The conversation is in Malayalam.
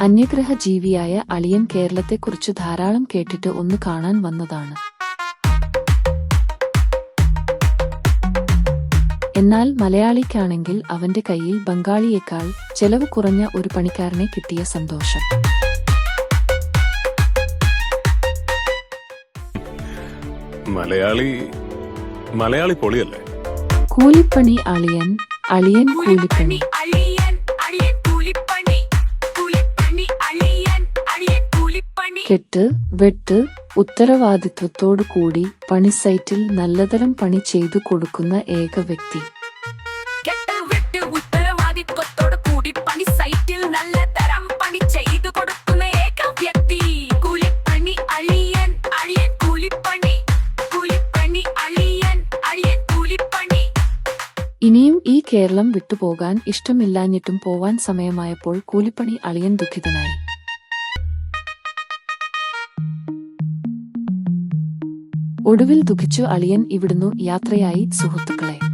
അന്യഗ്രഹ ജീവിയായ അളിയൻ കേരളത്തെക്കുറിച്ച് ധാരാളം കേട്ടിട്ട് ഒന്ന് കാണാൻ വന്നതാണ്. എന്നാൽ മലയാളിക്കാണെങ്കിൽ അവന്റെ കയ്യിൽ ബംഗാളിയേക്കാൾ ചെലവ് കുറഞ്ഞ ഒരു പണിക്കാരനെ കിട്ടിയ സന്തോഷം. മലയാളി മലയാളി പൊളിയല്ലേ? കൂലിപ്പണി അളിയൻ അളിയൻ കൂലിപ്പണി. കെട്ട് വെട്ട് ഉത്തരവാദിത്വത്തോടു കൂടി പണി സൈറ്റിൽ നല്ലതരം പണി ചെയ്തു കൊടുക്കുന്ന ഏക വ്യക്തി. കെട്ട് വെട്ട് ഉത്തരവാദിത്വത്തോട് കൂടി പണി സൈറ്റിൽ നല്ലതരം പണി ചെയ്തു കൊടുക്കുന്ന ഏക വ്യക്തി. കൂലിപ്പണി അളിയൻ അളിയൻ കൂലിപ്പണി. കൂലിപ്പണി അളിയൻ അളിയൻ കൂലിപ്പണി. ഇനിയും ഈ കേരളം വിട്ടുപോകാൻ ഇഷ്ടമില്ലാഞ്ഞിട്ടും പോവാൻ സമയമായപ്പോൾ കൂലിപ്പണി അളിയൻ ദുഃഖിതനായി. ഒടുവിൽ ദുഃഖിച്ചു അളിയൻ ഇവിടുന്നു യാത്രയായി സുഹൃത്തുക്കളെ.